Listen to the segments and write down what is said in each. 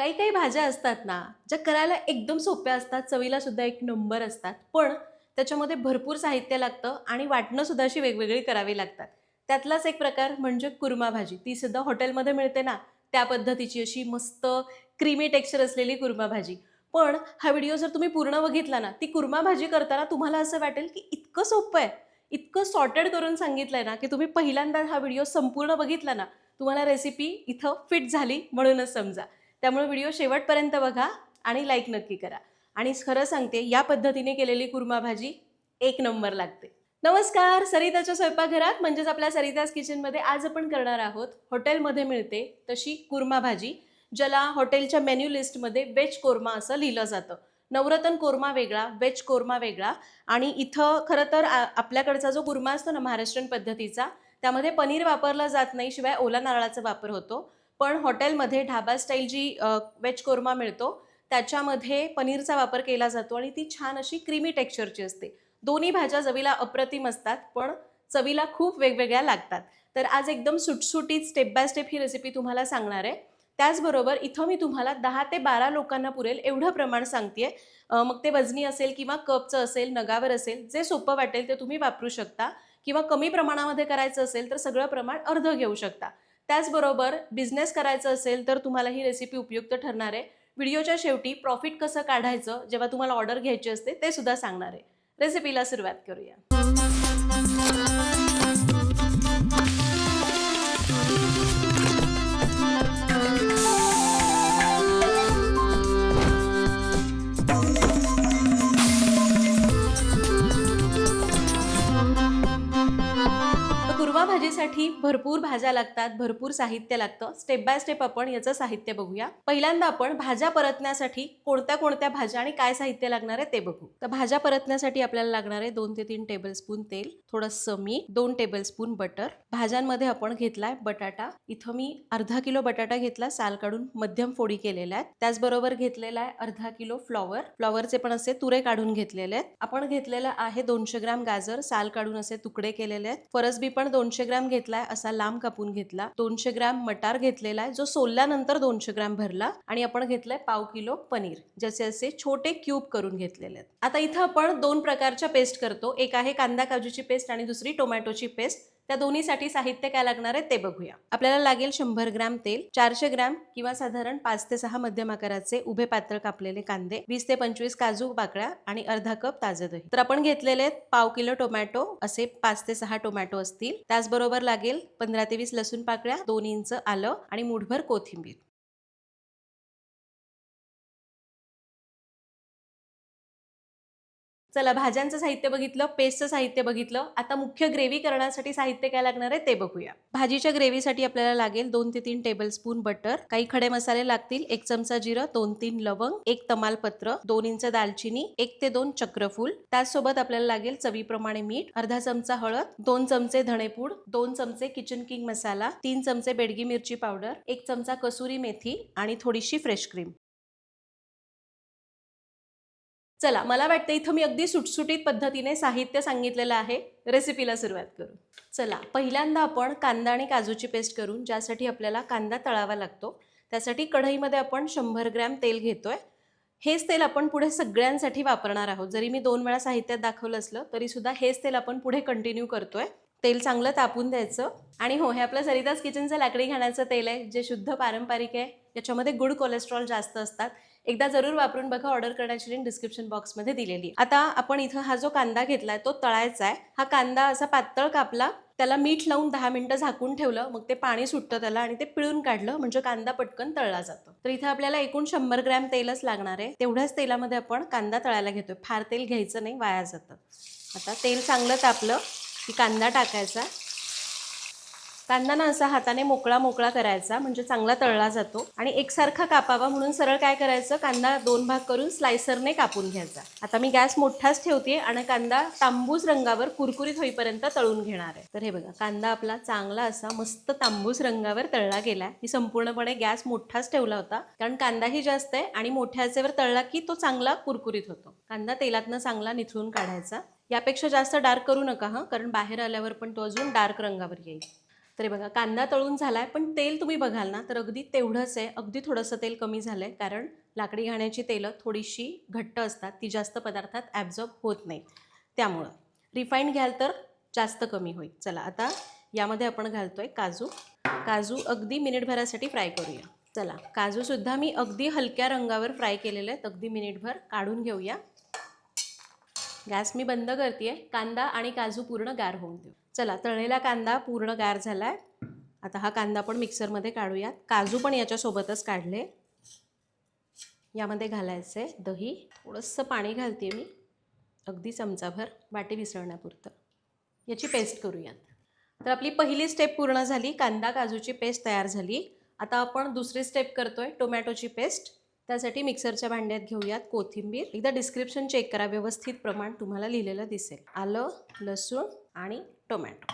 काही काही भाज्या असतात ना ज्या करायला एकदम सोप्या असतात चवीला सुद्धा एक नंबर असतात. पण त्याच्यामध्ये भरपूर साहित्य लागतं आणि वाटणं सुद्धा अशी वेगवेगळी करावी लागतात. त्यातलाच एक प्रकार म्हणजे कुर्मा भाजी. ती सुद्धा हॉटेलमध्ये मिळते ना त्या पद्धतीची अशी मस्त क्रीमी टेक्स्चर असलेली कुर्मा भाजी. पण हा व्हिडिओ जर तुम्ही पूर्ण बघितला ना ती कुर्मा भाजी करताना तुम्हाला असं वाटेल की इतकं सोपं आहे. इतकं सॉर्टेड करून सांगितलंय ना की तुम्ही पहिल्यांदा हा व्हिडिओ संपूर्ण बघितला ना तुम्हाला रेसिपी इथं फिट झाली म्हणूनच समजा. त्यामुळे व्हिडिओ शेवटपर्यंत बघा आणि लाईक नक्की करा. आणि खरं सांगते या पद्धतीने केलेली कुर्मा भाजी एक नंबर लागते. नमस्कार सरिताच्या स्वयंपाकघरात म्हणजेच आपल्या सरिताज किचनमध्ये आज आपण करणार आहोत हॉटेलमध्ये मिळते तशी कुर्मा भाजी ज्याला हॉटेलच्या मेन्यू लिस्टमध्ये वेज कोरमा असं लिहिलं जातं. नवरत्न कोरमा वेगळा वेज कोरमा वेगळा आणि इथं खरं तर आपल्याकडचा जो कुर्मा असतो ना महाराष्ट्रीयन पद्धतीचा त्यामध्ये पनीर वापरलं जात नाही शिवाय ओला नारळाचा वापर होतो. पण हॉटेलमध्ये ढाबा स्टाईल जी वेज कोरमा मिळतो त्याच्यामध्ये पनीरचा वापर केला जातो आणि ती छान अशी क्रीमी टेक्स्चरची असते. दोन्ही भाज्या चवीला अप्रतिम असतात पण चवीला खूप वेगवेगळ्या लागतात. तर आज एकदम सुटसुटीत स्टेप बाय स्टेप ही रेसिपी तुम्हाला सांगणार आहे. त्याचबरोबर इथं मी तुम्हाला दहा ते बारा लोकांना पुरेल एवढं प्रमाण सांगते मग ते वजनी असेल किंवा कपचं असेल नगावर असेल जे सोपं वाटेल ते तुम्ही वापरू शकता. किंवा कमी प्रमाणामध्ये करायचं असेल तर सगळं प्रमाण अर्ध घेऊ शकता. त्याचबरोबर बिझनेस करायचं असेल तर तुम्हाला ही रेसिपी उपयुक्त ठरणार आहे. व्हिडिओच्या शेवटी प्रॉफिट कसं काढायचं जेव्हा तुम्हाला ऑर्डर घ्यायची असते ते सुद्धा सांगणार आहे. रेसिपीला सुरुवात करूया. भाजीसाठी भरपूर भाज्या लागतात भरपूर साहित्य लागतं. स्टेप बाय स्टेप आपण याचं साहित्य बघूया. पहिल्यांदा आपण भाज्या परतण्यासाठी कोणत्या कोणत्या भाज्या आणि काय साहित्य लागणार आहे ते बघू. तर भाज्या परतण्यासाठी आपल्याला लागणार आहे दोन ते तीन टेबलस्पून तेल थोडंसं मीठ दोन टेबलस्पून बटर भाज्यांमध्ये आपण घेतलाय बटाटा. इथं मी अर्धा किलो बटाटा घेतला साल काढून मध्यम फोडी केलेल्या आहेत. त्याचबरोबर घेतलेला आहे अर्धा किलो फ्लॉवर. फ्लॉवरचे पण असे तुरे काढून घेतलेले आहेत. आपण घेतलेलं आहे दोनशे ग्राम गाजर साल काढून असे तुकडे केलेले आहेत. फरसबी पण दोन दोनशे ग्राम घेतलाय असा लांब कापून घेतला. दोनशे ग्रॅम मटार घेतलेला आहे जो सोलल्यानंतर दोनशे ग्रॅम भरला आणि आपण घेतलाय पाव किलो पनीर. ज्याचे असे छोटे क्यूब करून घेतलेले आहेत. आता इथं आपण दोन प्रकारच्या पेस्ट करतो. एक आहे कांदा काजूची पेस्ट आणि दुसरी टोमॅटोची पेस्ट त्या दोन्हीसाठी साहित्य काय लागणार आहे ते बघूया. आपल्याला लागेल शंभर ग्राम तेल चारशे ग्राम किंवा साधारण पाच ते सहा मध्यम आकाराचे उभे पातळ कापलेले कांदे वीस ते पंचवीस काजू पाकळ्या आणि अर्धा कप ताजं दही. तर आपण घेतलेले आहेत पाव किलो टोमॅटो असे पाच ते सहा टोमॅटो असतील. त्याचबरोबर लागेल पंधरा ते वीस लसूण पाकळ्या दोन इंच आलं आणि मुठभर कोथिंबीर. चला भाज्यांचं साहित्य बघितलं पेस्टचं साहित्य बघितलं. आता मुख्य ग्रेव्ही करण्यासाठी साहित्य काय लागणार आहे ते बघूया. भाजीच्या ग्रेव्हीसाठी आपल्याला लागेल दोन ते तीन टेबलस्पून बटर काही खडे मसाले लागतील एक चमचा जिरं दोन तीन लवंग एक तमालपत्र दोन इंच दालचिनी एक ते दोन चक्रफूल. त्याचसोबत आपल्याला लागेल चवीप्रमाणे मीठ अर्धा चमचा हळद दोन चमचे धणेपूड दोन चमचे किचन किंग मसाला तीन चमचे बेडगी मिरची पावडर एक चमचा कसुरी मेथी आणि थोडीशी फ्रेश क्रीम चला मला वाटतं इथं मी अगदी सुटसुटीत पद्धतीने साहित्य सांगितलेलं आहे. रेसिपीला सुरुवात करू. चला पहिल्यांदा आपण कांदा आणि काजूची पेस्ट करून ज्यासाठी आपल्याला कांदा तळावा लागतो त्यासाठी कढईमध्ये आपण शंभर ग्रॅम तेल घेतोय. हेच तेल आपण पुढे सगळ्यांसाठी वापरणार आहोत. जरी मी दोन वेळा साहित्यात दाखवलं असलं तरी सुद्धा हेच तेल आपण पुढे कंटिन्यू करतोय. तेल चांगलं तापून द्यायचं. आणि हो हे आपलं सरिताज किचनचं लाकडी घाण्याचं तेल आहे जे शुद्ध पारंपरिक आहे. याच्यामध्ये गुड कोलेस्ट्रॉल जास्त असतात. एकदा जरूर वापरून बघा ऑर्डर करण्याची लिंक डिस्क्रिप्शन बॉक्समध्ये दिलेली. आता आपण इथं हा जो कांदा घेतलाय तो तळायचा आहे हा कांदा असा पातळ कापला त्याला मीठ लावून दहा मिनिटं झाकून ठेवलं मग ते पाणी सुटतं त्याला आणि ते पिळून काढलं म्हणजे कांदा पटकन तळला जातो. तर इथं आपल्याला एकूण शंभर ग्रॅम तेलच लागणार आहे. तेवढ्याच तेलामध्ये आपण कांदा तळायला घेतोय. फार तेल घ्यायचं नाही वाया जातं. आता तेल चांगलं तापलं की कांदा टाकायचा. कांदा ना असा हाताने मोकळा मोकळा करायचा म्हणजे चांगला तळला जातो. आणि एकसारखा कापावा म्हणून सरळ काय करायचं कांदा दोन भाग करून स्लायसरने कापून घ्यायचा. आता मी गॅस मोठाच ठेवते आणि कांदा तांबूस रंगावर कुरकुरीत होईपर्यंत तळून घेणार आहे. तर हे बघा कांदा आपला चांगला असा मस्त तांबूस रंगावर तळला गेला मी संपूर्णपणे गॅस मोठाच ठेवला होता कारण कांदाही जास्त आहे आणि मोठ्या आचेवर तळला की तो चांगला कुरकुरीत होतो. कांदा तेलातनं चांगला निथळून काढायचा. यापेक्षा जास्त डार्क करू नका हां कारण बाहेर आल्यावर पण तो अजून डार्क रंगावर येईल. तरी बघा कांदा तळून झाला आहे पण तेल तुम्ही बघाल ना तर अगदी तेवढंच आहे. अगदी थोडंसं तेल कमी झालं आहे कारण लाकडी घाण्याची तेलं थोडीशी घट्ट असतात ती जास्त पदार्थात ॲब्झॉर्ब होत नाही त्यामुळं रिफाईंड घ्याल तर जास्त कमी होईल. चला आता यामध्ये आपण घालतोय काजू. काजू अगदी मिनिटभरासाठी फ्राय करूया. चला काजूसुद्धा मी अगदी हलक्या रंगावर फ्राय केलेले आहेत. अगदी मिनिटभर काढून घेऊया. गॅस मी बंद करते कांदा आणि काजू पूर्ण गार होऊन देऊ. चला तळलेला कांदा पूर्ण गार झाला आहे आता हा कांदा पण मिक्सरमध्ये काढूयात. काजू पण याच्यासोबतच काढले. यामध्ये घालायचं आहे दही. थोडंसं पाणी घालते मी. अगदी चमचाभर. वाटी विसळण्यापुरतं. याची पेस्ट करूयात. तर आपली पहिली स्टेप पूर्ण झाली. कांदा काजूची पेस्ट तयार झाली. आता आपण दुसरी स्टेप करतो आहे टोमॅटोची पेस्ट त्यासाठी मिक्सरच्या भांड्यात घेऊयात कोथिंबीर. एकदा डिस्क्रिप्शन चेक करा व्यवस्थित प्रमाण तुम्हाला लिहिलेलं दिसेल. आलं लसूण आणि टोमॅटो.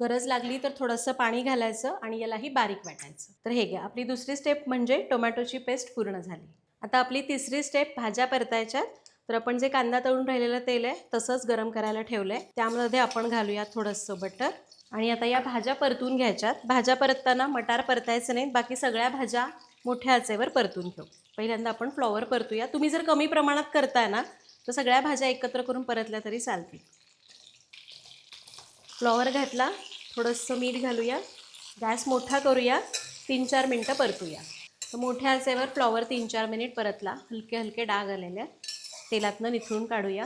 गरज लागली तर थोडंसं पाणी घालायचं आणि यालाही बारीक वाटायचं. तर हे घ्या. आपली दुसरी स्टेप म्हणजे टोमॅटोची पेस्ट पूर्ण झाली. आता आपली तिसरी स्टेप भाज्या परतायच्यात. तर आपण जे कांदा तळून राहिलेलं तेल आहे तसंच गरम करायला ठेवलं आहे त्यामध्ये आपण घालूया थोडंसं बटर. आणि आता या भाज्या परतून घ्यायच्यात. भाज्या परतताना मटार परतायचं नाहीत बाकी सगळ्या भाज्या मोठ्या आचेवर परतून घेऊ. पहिल्यांदा आपण फ्लॉवर परतूया. तुम्ही जर कमी प्रमाणात करताय ना तर सगळ्या भाज्या एकत्र करून परतल्या तरी चालतील. फ्लॉवर घातला थोडंसं मीठ घालूया. गॅस मोठा करूया तीन चार मिनटं परतूया. तर मोठ्या आचेवर फ्लॉवर तीन चार मिनिट परतला. हलके हलके डाग आलेले तेलातनं निथळून काढूया.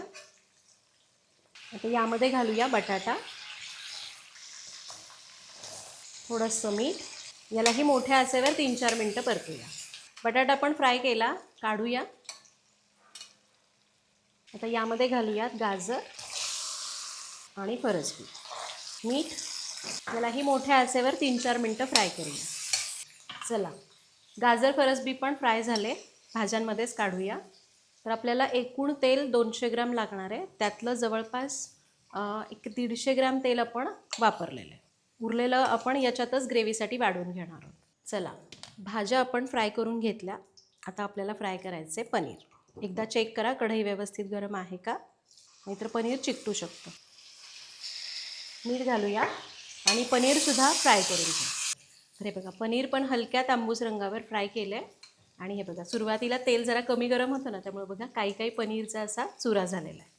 आता यामध्ये घालूया बटाटा. थोडंसं मीठ. यालाही मोठ्या आचेवर तीन चार मिनटं परतूया. बटाटा पण फ्राय केला काढूया. आता यामध्ये घालूयात गाजर आणि फरसबी. मीठ यालाही मोठ्या आचेवर तीन चार मिनटं फ्राय करूया. चला गाजर फरसबी पण फ्राय झाले. भाज्यांमध्येच काढूया. तर आपल्याला एकूण तेल दोनशे ग्रॅम लागणार आहे. त्यातलं जवळपास एक दीडशे ग्रॅम तेल आपण वापरलेलं आहे. उरलेलं आपण याच्यातच ग्रेव्हीसाठी वाढवून घेणार आहोत. चला भाज्या आपण फ्राय करून घेतल्या. आता आपल्याला फ्राय करायचं आहे पनीर. एकदा चेक करा कढई व्यवस्थित गरम आहे का? नाहीतर पनीर चिकटू शकतं. मीठ घालूया आणि पनीरसुद्धा फ्राय करून घ्या. अरे बघा पनीर पण हलक्या तांबूस रंगावर फ्राय केलं आहे आणि हे बघा सुरुवातीला तेल जरा कमी गरम होतं ना त्यामुळे बघा काही काही पनीरचा असा चुरा झालेला आहे.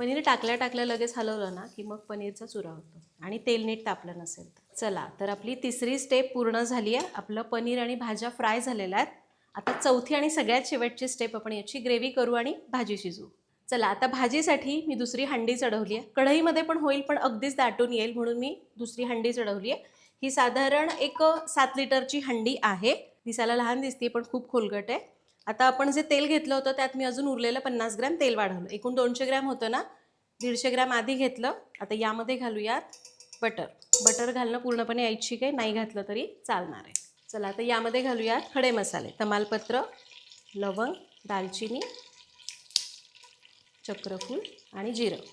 पनीर टाकल्या टाकल्या लगेच हलवलं ना की मग पनीरचा चुरा होतो. आणि तेल नीट तापलं नसेल तर. चला तर आपली तिसरी स्टेप पूर्ण झाली आहे. आपलं पनीर आणि भाज्या फ्राय झालेल्या आहेत. आता चौथी आणि सगळ्यात शेवटची स्टेप आपण याची ग्रेव्ही करू आणि भाजी शिजवू. चला आता भाजीसाठी मी दुसरी हंडी चढवली आहे. कढईमध्ये पण होईल पण अगदीच दाटून येईल म्हणून मी दुसरी हंडी चढवली आहे. ही साधारण एक सात लिटरची हंडी आहे. दिसायला लहान दिसते पण खूप खोलगट आहे. आता आपण जे तेल घेतलं होतं त्यात मी अजून उरलेलं पन्नास ग्रॅम तेल वाढवलं. एकूण दोनशे ग्रॅम होतं ना दीडशे ग्रॅम आधी घेतलं. आता यामध्ये घालूयात बटर. बटर घालणं पूर्णपणे ऐच्छिक आहे नाही घातलं तरी चालणार आहे. चला आता यामध्ये घालूयात खडे मसाले. तमालपत्र लवंग दालचिनी चक्रफूल आणि जिरं.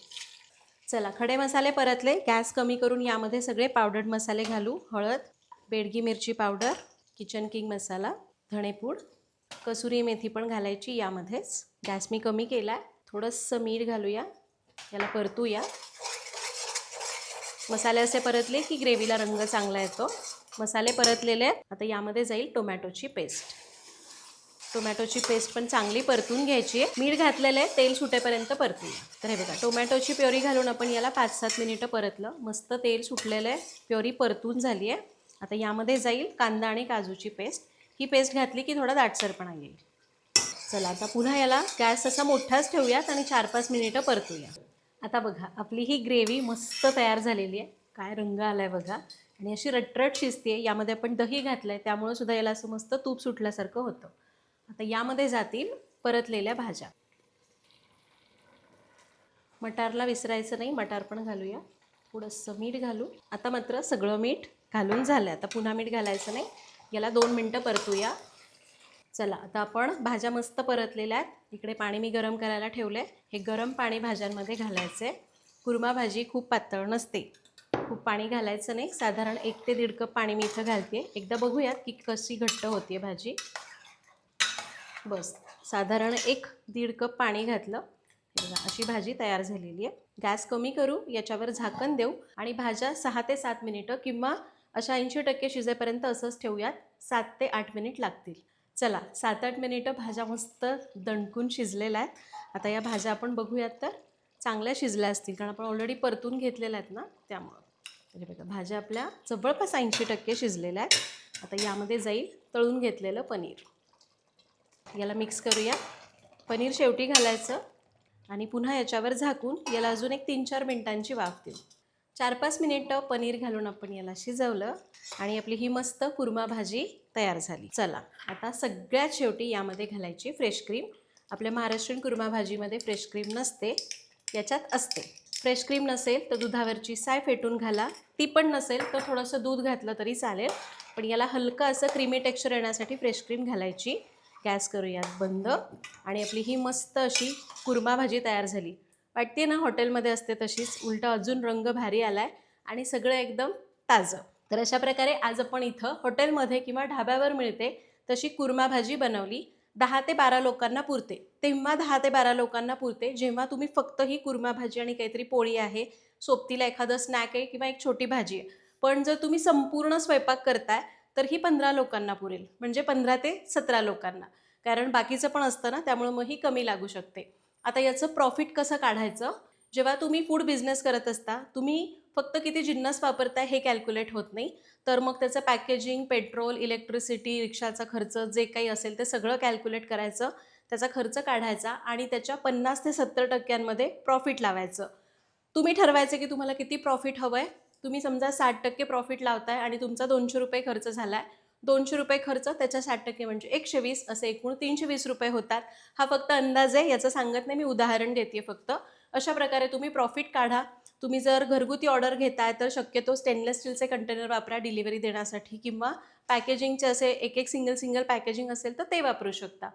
चला खडे मसाले परतले. गॅस कमी करून यामध्ये सगळे पावडर्ड मसाले घालू. हळद बेडगी मिरची पावडर किचन किंग मसाला धणेपूड कसुरी मेथी पण घालायची यामध्येच. गॅस मी कमी केला आहे थोडंसं मीठ घालूया. याला परतूया. मसाले असे परतले की ग्रेव्हीला रंग चांगला येतो. मसाले परतलेले आहेत. आता यामध्ये जाईल टोमॅटोची पेस्ट. टोमॅटोची पेस्ट पण चांगली परतून घ्यायची आहे. मीठ घातलेलं आहे. तेल सुटेपर्यंत परतूया. तर हे बघा टोमॅटोची प्युरी घालून आपण याला पाच सात मिनिटं परतलं. मस्त तेल सुटलेलं आहे. प्युरी परतून झाली आहे. आता यामध्ये जाईल कांदा आणि काजूची पेस्ट. ही पेस्ट घातली की थोडा दाटसरपणा येईल. चला आता पुन्हा याला गॅस असा मोठाच ठेवूयात आणि चार पाच मिनिटं परतूया. आता बघा आपली ही ग्रेव्ही मस्त तयार झालेली आहे. काय रंग आला आहे बघा. आणि अशी रटरट शिजते यामध्ये आपण दही घातलं आहे त्यामुळं सुद्धा याला असं मस्त तूप सुटल्यासारखं होतं. आता यामध्ये जातील परतलेल्या भाज्या. मटारला विसरायचं नाही मटार पण घालूया. थोडंसं मीठ घालू. आता मात्र सगळं मीठ घालून झालं आता पुन्हा मीठ घालायचं नाही. याला दोन मिनटं परतूया. चला आता आपण भाज्या मस्त परतलेल्या आहेत. इकडे पाणी मी गरम करायला ठेवलं आहे हे गरम पाणी भाज्यांमध्ये घालायचं आहे कुर्मा भाजी खूप पातळ नसते. खूप पाणी घालायचं नाही. साधारण एक ते दीड कप पाणी मी इथं घालते एकदा बघूयात की कशी घट्ट होते भाजी. बस साधारण एक दीड कप पाणी घातलं. अशी भाजी तयार झालेली आहे. गॅस कमी करू याच्यावर झाकण देऊ आणि भाज्या सहा ते सात मिनिटं किंवा अशा ऐंशी टक्के शिजेपर्यंत असंच ठेवूयात. सात ते आठ मिनिट लागतील. चला सात आठ मिनिटं भाज्या मस्त दणकून शिजलेल्या आहेत. आता या भाज्या आपण बघूयात तर. चांगल्या शिजल्या असतील कारण आपण ऑलरेडी परतून घेतलेल्या आहेत ना त्यामुळं. म्हणजे बघा भाज्या आपल्या जवळपास ऐंशी टक्के शिजलेल्या आहेत. आता यामध्ये जाईल तळून घेतलेलं पनीर. याला मिक्स करूया. पनीर शेवटी घालायचं आणि पुन्हा याच्यावर झाकून याला अजून एक तीन चार मिनिटांची वाफ देऊ. चार पाच मिनिटं पनीर घालून आपण याला शिजवलं आणि आपली ही मस्त कुर्मा भाजी तयार झाली. चला आता सगळ्यात शेवटी यामध्ये घालायची फ्रेश क्रीम आपल्या महाराष्ट्रीयन कुर्मा भाजीमध्ये फ्रेश क्रीम नसते याच्यात असते. फ्रेश क्रीम नसेल तर दुधावरची साय फेटून घाला. ती पण नसेल तर थोडंसं दूध घातलं तरी चालेल. पण याला हलकं असं क्रीमी टेक्स्चर येण्यासाठी फ्रेश क्रीम घालायची. गॅस करूयात बंद. आणि आपली ही मस्त अशी कुर्मा भाजी तयार झाली. वाटते ना हॉटेलमध्ये असते तशीच. उलटा अजून रंग भारी आला आहे आणि सगळं एकदम ताजं. तर अशा प्रकारे आज आपण इथं हॉटेलमध्ये किंवा ढाब्यावर मिळते तशी कुर्मा भाजी बनवली. दहा ते बारा लोकांना पुरते. तेव्हा दहा ते बारा लोकांना पुरते. जेव्हा तुम्ही फक्त ही कुर्मा भाजी आणि काहीतरी पोळी आहे सोबतीला एखादं स्नॅक आहे किंवा एक छोटी भाजी आहे. पण जर तुम्ही संपूर्ण स्वयंपाक करताय तर ही पंधरा लोकांना पुरेल. म्हणजे पंधरा ते सतरा लोकांना. कारण बाकीचं पण असतं ना त्यामुळं मग ही कमी लागू शकते. आता याचं प्रॉफिट कसं काढायचं? जेव्हा तुम्ही फूड बिझनेस करत असता तुम्ही फक्त किती जिन्नस वापरताय हे कॅल्क्युलेट होत नाही. तर मग त्याचं पॅकेजिंग पेट्रोल इलेक्ट्रिसिटी रिक्षाचा खर्च जे काही असेल ते सगळं कॅल्क्युलेट करायचं त्याचा खर्च काढायचा आणि त्याच्या पन्नास ते सत्तर टक्क्यांमध्ये प्रॉफिट लावायचं. तुम्ही ठरवायचं की तुम्हाला किती प्रॉफिट हवं आहे तुम्ही समजा साठ टक्के प्रॉफिट लावताय आणि तुमचा दोनशे रुपये खर्च झाला आहे दोनशे रुपये खर्च त्याच्या साठ टक्के म्हणजे एकशे वीस असे एकूण तीनशे वीस रुपये होतात. हा फक्त अंदाज आहे याचं सांगत नाही मी उदाहरण देते फक्त. अशा प्रकारे तुम्ही प्रॉफिट काढा. तुम्ही जर घरगुती ऑर्डर घेताय तर शक्यतो स्टेनलेस स्टीलचे कंटेनर वापरा डिलिव्हरी देण्यासाठी किंवा पॅकेजिंगचे असे एक एक सिंगल सिंगल पॅकेजिंग असेल तर ते वापरू शकता.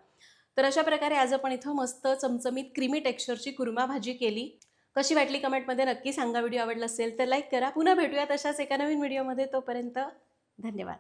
तर अशा प्रकारे आज आपण इथं मस्त चमचमीत क्रिमी टेक्स्चरची कुर्मा भाजी केली. कशी वाटली कमेंटमध्ये नक्की सांगा. व्हिडिओ आवडला असेल तर लाईक करा. पुन्हा भेटूयात अशाच एका नवीन व्हिडिओमध्ये तोपर्यंत धन्यवाद.